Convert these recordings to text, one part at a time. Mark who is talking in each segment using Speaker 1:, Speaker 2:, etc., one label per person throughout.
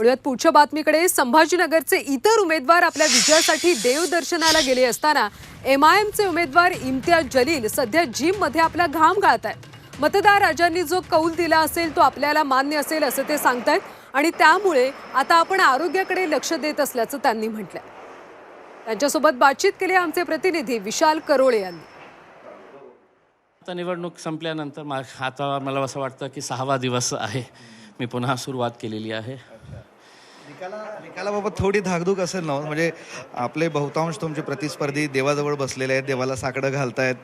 Speaker 1: वळूयात पुढच्या बातमीकडे संभाजीनगरचे इतर उमेदवार आपल्या विजयासाठी देवदर्शनाला गेले असताना एम आय एमचे उमेदवार इम्तियाज जलील सध्या जिममध्ये आपला घाम गाळत आहेत. मतदार राजांनी जो कौल दिला असेल तो आपल्याला मान्य असेल असं ते सांगतायत आणि त्यामुळे आता आपण आरोग्याकडे लक्ष देत असल्याचं त्यांनी म्हटलंय. त्यांच्यासोबत बातचीत केली आमचे प्रतिनिधी विशाल करोळे यांनी.
Speaker 2: आता निवडणूक संपल्यानंतर मा आता मला असं वाटतं की सहावा दिवस आहे. मी पुन्हा सुरुवात केलेली आहे.
Speaker 3: निकाला निकालाबाबत थोडी धाकधूक असेल ना हो? म्हणजे आपले बहुतांश तुमचे प्रतिस्पर्धी देवाजवळ बसलेले आहेत देवाला साकडं घालतायत.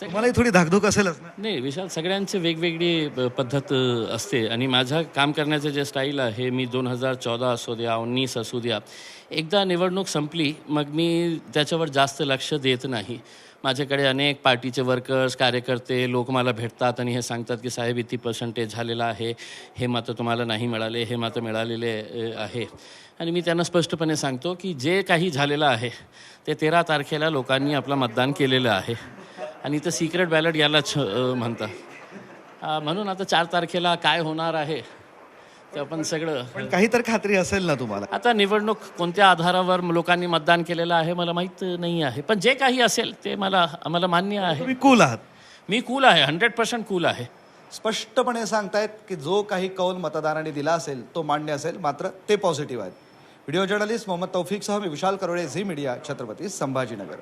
Speaker 3: तुम्हालाही थोडी धाकधूक असेलच ना?
Speaker 2: नाही विशाल सगळ्यांची वेगवेगळी पद्धत असते. आणि माझं काम करण्याचं जे स्टाईल आहे मी दोन हजार चौदा असू द्या उन्नीस असू द्या एकदा निवडणूक संपली मग मी त्याच्यावर जास्त लक्ष देत नाही. माझ्याकडे अनेक पार्टीचे वर्कर्स कार्यकर्ते लोक मला भेटतात आणि हे सांगतात की साहेब इथे पर्सेंटेज झालेला आहे. हे मात्र तुम्हाला नाही मिळाले हे मात्र मिळालेले आहे. आणि मी त्यांना स्पष्टपणे सांगतो की जे काही झालेलं आहे ते तेरा तारखेला लोकांनी आपलं मतदान केलेलं आहे. आणि इथं सिक्रेट बॅलेट यालाच म्हणतात. म्हणून आता चार तारखेला काय होणार आहे? ते आपण सगळं.
Speaker 3: पण काही तर खात्री असेल ना तुम्हाला.
Speaker 2: आता निवडणूक कोणत्या आधारावर लोकांनी मतदान केलेलं आहे मला माहीत नाही आहे. पण जे काही असेल ते मला आम्हाला मान्य आहे.
Speaker 3: तुम्ही कूल आहात.
Speaker 2: मी कूल आहे हंड्रेड पर्सेंट कूल आहे.
Speaker 4: स्पष्टपणे सांगतायत की जो काही कौल मतदारांनी दिला असेल तो मान्य असेल मात्र ते पॉझिटिव्ह आहेत. व्हिडिओ जर्नलिस्ट मोहम्मद तौफिकसह मी विशाल करोळे झी मीडिया छत्रपती संभाजीनगर.